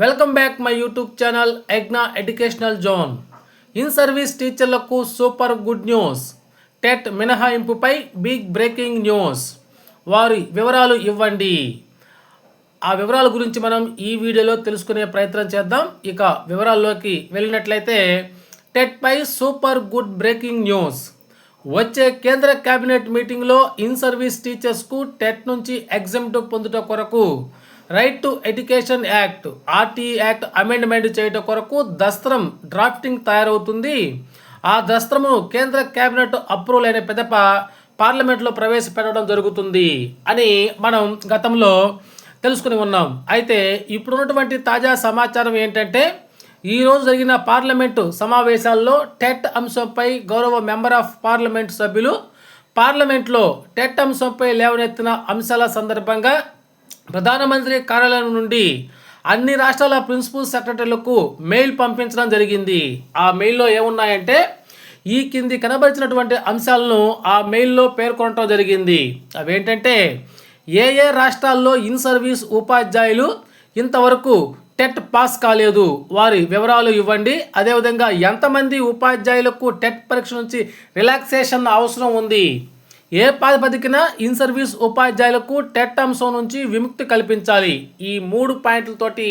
Welcome back my YouTube channel ఎగ్నా educational zone. In service టీచర్లకు super good news. TET మినహాయింపుపై big breaking news. వారి వివరాలు ఇవ్వండి. ఆ వివరాల గురించి మనం ఈ వీడియోలో తెలుసుకునే ప్రయత్నం చేద్దాం. ఇక వివరాల్లోకి వెళ్ళినట్లయితే టెట్పై సూపర్ గుడ్ బ్రేకింగ్ న్యూస్. వచ్చే కేంద్ర కేబినెట్ మీటింగ్లో ఇన్ సర్వీస్ టీచర్స్కు టెట్ నుంచి ఎగ్జామ్ట్ పొందుట కొరకు right to education act R T act amendment చేయడం కొరకు దస్త్రం డ్రాఫ్టింగ్ తయారవుతుంది. ఆ దస్త్రమును కేంద్ర కేబినెట్ అప్రూవల్ అయిన పెదప పార్లమెంట్లో ప్రవేశపెట్టడం జరుగుతుంది అని మనం గతంలో తెలుసుకుని ఉన్నాం. అయితే ఇప్పుడున్నటువంటి తాజా సమాచారం ఏంటంటే ఈరోజు జరిగిన పార్లమెంటు సమావేశాల్లో టెట్ అంశంపై గౌరవ మెంబర్ ఆఫ్ పార్లమెంట్ సభ్యులు పార్లమెంట్లో టెట్ అంశంపై లేవనెత్తిన అంశాల సందర్భంగా ప్రధానమంత్రి కార్యాలయం నుండి అన్ని రాష్ట్రాల ప్రిన్సిపల్ సెక్రటరీలకు మెయిల్ పంపించడం జరిగింది. ఆ మెయిల్లో ఏమున్నాయంటే ఈ కింది కనబరిచినటువంటి అంశాలను ఆ మెయిల్లో పేర్కొనడం జరిగింది. అవేంటంటే ఏ ఏ రాష్ట్రాల్లో ఇన్ సర్వీస్ ఉపాధ్యాయులు ఇంతవరకు టెట్ పాస్ కాలేదు. వారి వివరాలు ఇవ్వండి. అదేవిధంగా ఎంతమంది ఉపాధ్యాయులకు టెట్ పరీక్ష నుంచి రిలాక్సేషన్ అవసరం ఉంది? ఏ ప్రాతిపదికన ఇన్ సర్వీస్ ఉపాధ్యాయులకు టెట్ అంశం నుంచి విముక్తి కల్పించాలి? ఈ మూడు పాయింట్లతోటి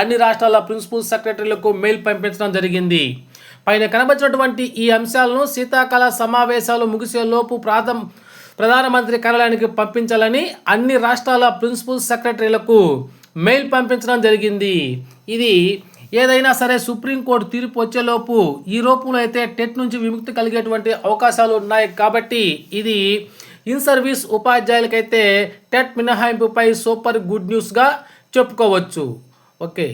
అన్ని రాష్ట్రాల ప్రిన్సిపల్ సెక్రటరీలకు మెయిల్ పంపించడం జరిగింది. పైన కనబరిచినటువంటి ఈ అంశాలను శీతాకాల సమావేశాలు ముగిసేలోపు ప్రాథమ ప్రధానమంత్రి కార్యాలయానికి పంపించాలని అన్ని రాష్ట్రాల ప్రిన్సిపల్ సెక్రటరీలకు మెయిల్ పంపించడం జరిగింది. ఇది ఏదైనా సరే సుప్రీంకోర్టు తీర్పు వచ్చేలోపు ఈ లోపులో అయితే టెట్ నుంచి విముక్తి కలిగేటువంటి అవకాశాలు ఉన్నాయి కాబట్టి ఇది ఇన్ సర్వీస్ ఉపాధ్యాయులకైతే టెట్ మినహాయింపుపై సూపర్ గుడ్ న్యూస్గా చెప్పుకోవచ్చు. ఓకే.